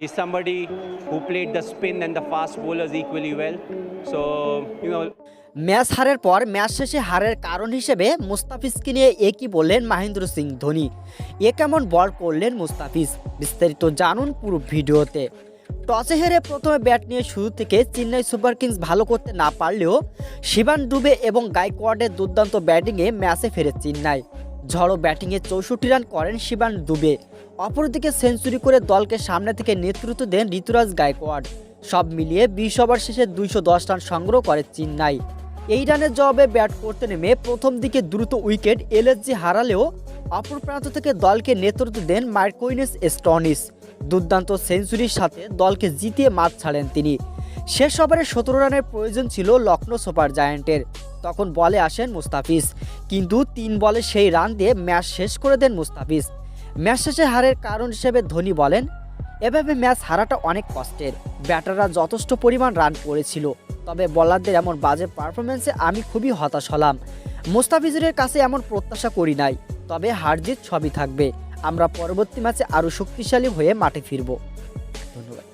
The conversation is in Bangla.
He's somebody who played the spin and the fast bowlers equally well. So, you know, match হারের পর ম্যাচ শেষে হারের কারণ হিসেবে মুস্তাফিজকে নিয়ে একই বললেন মহেন্দ্র সিং ধোনি। এ কেমন বল করলেন মুস্তাফিজ? বিস্তারিত জানুন পুরো ভিডিওতে। টসে হেরে প্রথমে ব্যাট নিয়ে শুরু থেকে চেন্নাই সুপার কিংস ভালো করতে না পারলেও শিবান ডুবে এবং গাইকোয়াডের দুর্দান্ত ব্যাটিংয়ে ম্যাচে ফেরে চেন্নাই। ঝড়ো ব্যাটিংয়ে চৌষট্টি রান করেন শিবান ডুবে। অপরদিকে সেঞ্চুরি করে দলকে সামনে থেকে নেতৃত্ব দেন ঋতুরাজ গায়কোয়াড। সব মিলিয়ে বিশ ওভার শেষে দুইশো দশ রান সংগ্রহ করে চেন্নাই। এই রানের জবাবে ব্যাট করতে নেমে প্রথম দিকে দ্রুত উইকেট এলএসজি হারালেও অপর প্রান্ত থেকে দলকে নেতৃত্ব দেন মার্কোইনেস স্টনিস। দুর্দান্ত সেঞ্চুরির সাথে দলকে জিতিয়ে মাঠ ছাড়েন তিনি। শেষ ওভারে সতেরো রানের প্রয়োজন ছিল লখনৌ সুপার জায়ান্টের। তখন বলে আসেন মুস্তাফিজ। কিন্তু তিন বলে সেই রান দিয়ে ম্যাচ শেষ করে দেন মুস্তাফিজ। ম্যাচ শেষে হারের কারণ হিসেবে ধোনি বলেন, এভাবে ম্যাচ হারাটা অনেক কষ্টের। ব্যাটাররা যথেষ্ট পরিমাণ রান করেছিল, তবে বলারদের এমন বাজে পারফরমেন্সে আমি খুবই হতাশ হলাম। মুস্তাফিজুরের কাছে এমন প্রত্যাশা করি নাই, তবে হারজিত সবই থাকবে। আমরা পরবর্তী ম্যাচে আরও শক্তিশালী হয়ে মাঠে ফিরব। ধন্যবাদ।